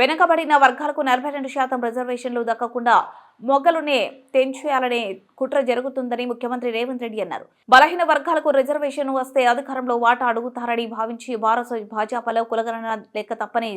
వెనుకబడిన వర్గాలకు నలభై రెండు శాతం రిజర్వేషన్లు దక్కకుండా మొగ్గలునే తెంచేయాలనే కుట్ర జరుగుతుందని ముఖ్యమంత్రి రేవంత్ రెడ్డి అన్నారు. బలహీన వర్గాలకు రిజర్వేషన్ వస్తే అధికారంలో వాటా అడుగుతారని భావించి భారత భాజపాలో కులగణన లెక్క తప్పని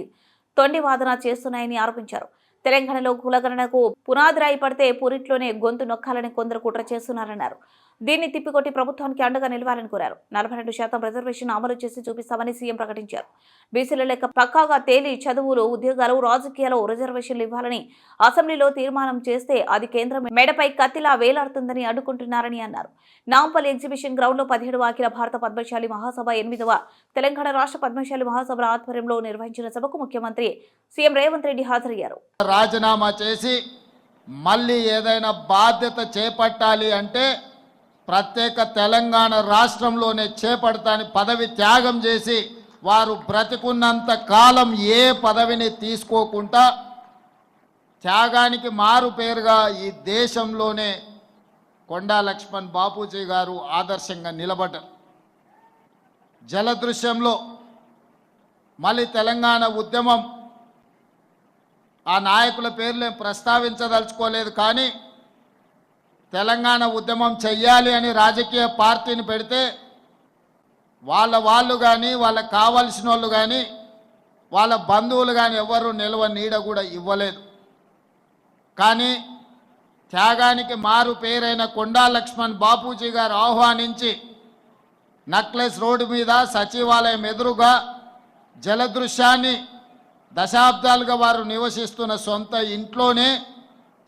తొండి వాదన చేస్తున్నాయని ఆరోపించారు. తెలంగాణలో కులగణనకు పునాదిరాయి పడితే పూరిట్లోనే గొంతు నొక్కాలని కొందరు కుట్ర చేస్తున్నారన్నారు. దీన్ని తిప్పికొట్టి ప్రభుత్వానికి అండగా నిలవాలని కోరారు. నలభై రెండు శాతం రిజర్వేషన్ అమలు చేసి చూపిస్తామని సీఎం ప్రకటించారు. బీసీల లెక్క పక్కాగా తేలి చదువులు ఉద్యోగాలు రాజకీయాలు రిజర్వేషన్లు ఇవ్వాలని అసెంబ్లీలో తీర్మానం చేస్తే అది కేంద్రం మెడపై కత్తిలా వేలాడుతుందని అడ్డుకుంటున్నారని అన్నారు. నాంపల్లి ఎగ్జిబిషన్ గ్రౌండ్లో పదిహేడు అఖిల భారత పద్మశాలి మహాసభ ఎనిమిదవ తెలంగాణ రాష్ట్ర పద్మశాలి మహాసభ ఆధ్వర్యంలో నిర్వహించిన సభకు ముఖ్యమంత్రి సీఎం రేవంత్ రెడ్డి హాజరయ్యారు. రాజీనామా చేసి మళ్ళీ ఏదైనా బాధ్యత చేపట్టాలి అంటే ప్రత్యేక తెలంగాణ రాష్ట్రంలోనే చేపడతాని పదవి త్యాగం చేసి వారు బ్రతికున్నంత కాలం ఏ పదవిని తీసుకోకుండా త్యాగానికి మారు పేరుగా ఈ దేశంలోనే కొండా లక్ష్మణ్ బాపూజీ గారు ఆదర్శంగా నిలబడ్డారు. జలదృశ్యంలో మళ్ళీ తెలంగాణ ఉద్యమం ఆ నాయకుల పేర్లు ప్రస్తావించదలుచుకోలేదు కానీ తెలంగాణ ఉద్యమం చెయ్యాలి అని రాజకీయ పార్టీని పెడితే వాళ్ళ వాళ్ళు కానీ వాళ్ళకి కావలసిన వాళ్ళు కానీ వాళ్ళ బంధువులు కానీ ఎవరు నిల్వ నీడ కూడా ఇవ్వలేదు. కానీ త్యాగానికి మారు పేరైన కొండా లక్ష్మణ్ బాపూజీ గారు ఆహ్వానించి నక్లెస్ రోడ్డు మీద సచివాలయం ఎదురుగా జలదృశ్యాన్ని దశాబ్దాలుగా వారు నివసిస్తున్న సొంత ఇంట్లోనే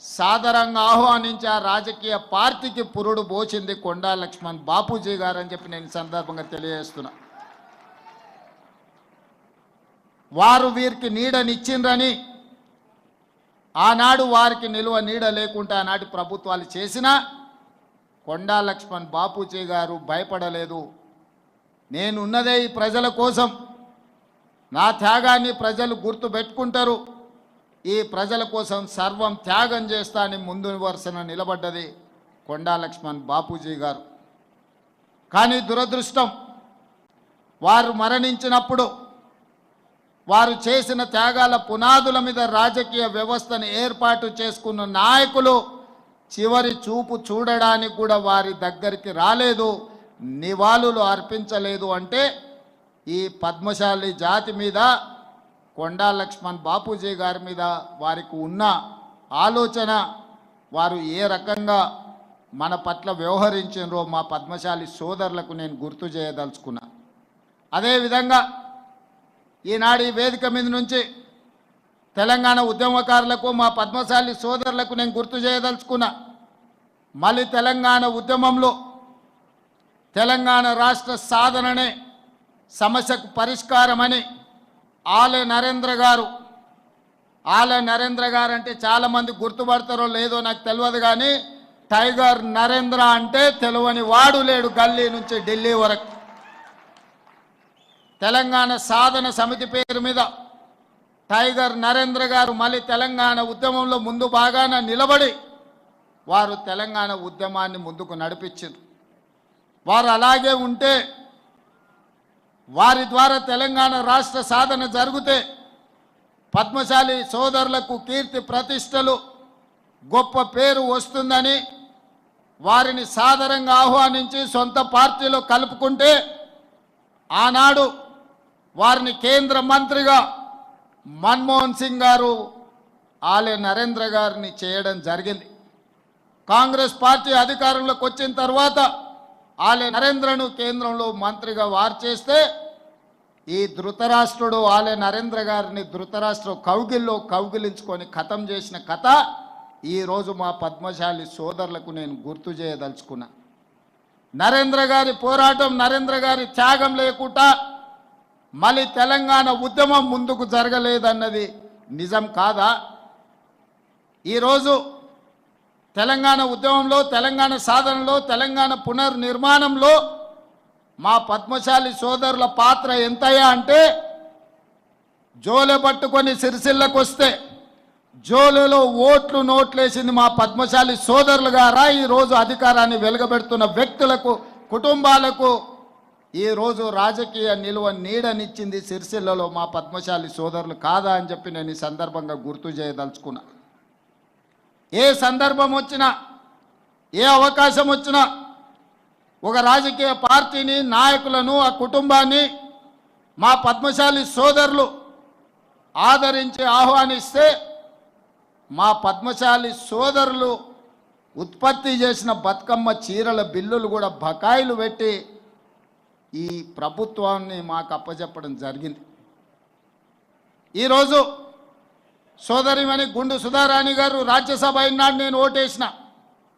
సాదరంగా ఆహ్వానించి ఆ రాజకీయ పార్టీకి పురుడు పోచింది కొండా లక్ష్మణ్ బాపూజీ గారు అని చెప్పి నేను సందర్భంగా తెలియజేస్తున్నా. వారు వీరికి నీడనిచ్చిండ్రని ఆనాడు వారికి నిలువ నీడ లేకుండా ఆనాటి ప్రభుత్వాలు చేసినా కొండా లక్ష్మణ్ బాపూజీ గారు భయపడలేదు. నేనున్నదే ఈ ప్రజల కోసం. నా త్యాగాన్ని ప్రజలు గుర్తు పెట్టుకుంటారు ఈ ప్రజల కోసం సర్వం త్యాగం చేస్తా అని ముందు వరుసన నిలబడ్డది కొండా లక్ష్మణ్ బాపూజీ గారు. కానీ దురదృష్టం వారు మరణించినప్పుడు వారు చేసిన త్యాగాల పునాదుల మీద రాజకీయ వ్యవస్థను ఏర్పాటు చేసుకున్న నాయకులు చివరి చూపు చూడడానికి కూడా వారి దగ్గరికి రాలేదు నివాళులు అర్పించలేదు అంటే ఈ పద్మశాలి జాతి మీద కొండా లక్ష్మణ్ బాపూజీ గారి మీద వారికి ఉన్న ఆలోచన వారు ఏ రకంగా మన పట్ల వ్యవహరించారో మా పద్మశాలి సోదరులకు నేను గుర్తు చేయదలుచుకున్నా. అదేవిధంగా ఈనాడు ఈ వేదిక మీద నుంచి తెలంగాణ ఉద్యమకారులకు మా పద్మశాలి సోదరులకు నేను గుర్తు చేయదలుచుకున్నా. మళ్ళీ తెలంగాణ ఉద్యమంలో తెలంగాణ రాష్ట్ర సాధననే సమస్యకు పరిష్కారమని ఆలే నరేంద్ర గారు. ఆలే నరేంద్ర గారు అంటే చాలామంది గుర్తుపడతారో లేదో నాకు తెలియదు కానీ టైగర్ నరేంద్ర అంటే తెలియని వాడు లేడు గల్లీ నుంచి ఢిల్లీ వరకు. తెలంగాణ సాధన సమితి పేరు మీద టైగర్ నరేంద్ర గారు మళ్ళీ తెలంగాణ ఉద్యమంలో ముందు బాగాన నిలబడి వారు తెలంగాణ ఉద్యమాన్ని ముందుకు నడిపించారు. వారు అలాగే ఉంటే వారి ద్వారా తెలంగాణ రాష్ట్ర సాధన జరిగితే పద్మశాలి సోదరులకు కీర్తి ప్రతిష్టలు గొప్ప పేరు వస్తుందని వారిని సాదరంగా ఆహ్వానించి సొంత పార్టీలో కలుపుకుంటే ఆనాడు వారిని కేంద్ర మంత్రిగా మన్మోహన్ సింగ్ గారు ఆలే నరేంద్ర గారిని చేయడం జరిగింది. కాంగ్రెస్ పార్టీ అధికారంలోకి వచ్చిన తర్వాత ఆలయ నరేంద్రను కేంద్రంలో మంత్రిగా వారు చేస్తే ఈ ధృతరాష్ట్రుడు ఆలయ నరేంద్ర గారిని ధృతరాష్ట్ర కౌగిల్లో కౌగిలించుకొని కథం చేసిన కథ ఈరోజు మా పద్మశాలి సోదరులకు నేను గుర్తు చేయదలుచుకున్నా. నరేంద్ర గారి పోరాటం నరేంద్ర గారి త్యాగం లేకుండా మళ్ళీ తెలంగాణ ఉద్యమం ముందుకు జరగలేదన్నది నిజం కాదా? ఈరోజు తెలంగాణ ఉద్యమంలో తెలంగాణ సాధనలో తెలంగాణ పునర్నిర్మాణంలో మా పద్మశాలి సోదరుల పాత్ర ఎంతయ్యా అంటే జోలె పట్టుకొని సిరిసిల్లకు వస్తే జోలులో ఓట్లు నోట్లేసింది మా పద్మశాలి సోదరులు గారా ఈరోజు అధికారాన్ని వెలుగబెడుతున్న వ్యక్తులకు కుటుంబాలకు ఈరోజు రాజకీయ నిలువ నీడనిచ్చింది సిరిసిల్లలో మా పద్మశాలి సోదరులు కాదా అని చెప్పి నేను ఈ సందర్భంగా గుర్తు చేయదలుచుకున్నాను ఏ సందర్భం వచ్చినా ఏ అవకాశం వచ్చినా ఒక రాజకీయ పార్టీని నాయకులను ఆ కుటుంబాన్ని మా పద్మశాలి సోదరులు ఆదరించి ఆహ్వానిస్తే మా పద్మశాలి సోదరులు ఉత్పత్తి చేసిన బతుకమ్మ చీరల బిల్లులు కూడా బకాయిలు పెట్టి ఈ ప్రభుత్వాన్ని మాకు అప్పచెప్పడం జరిగింది. ఈరోజు సోదరిమణి గుండు సుధారాణి గారు రాజ్యసభ అయినాడు నేను ఓటేసిన.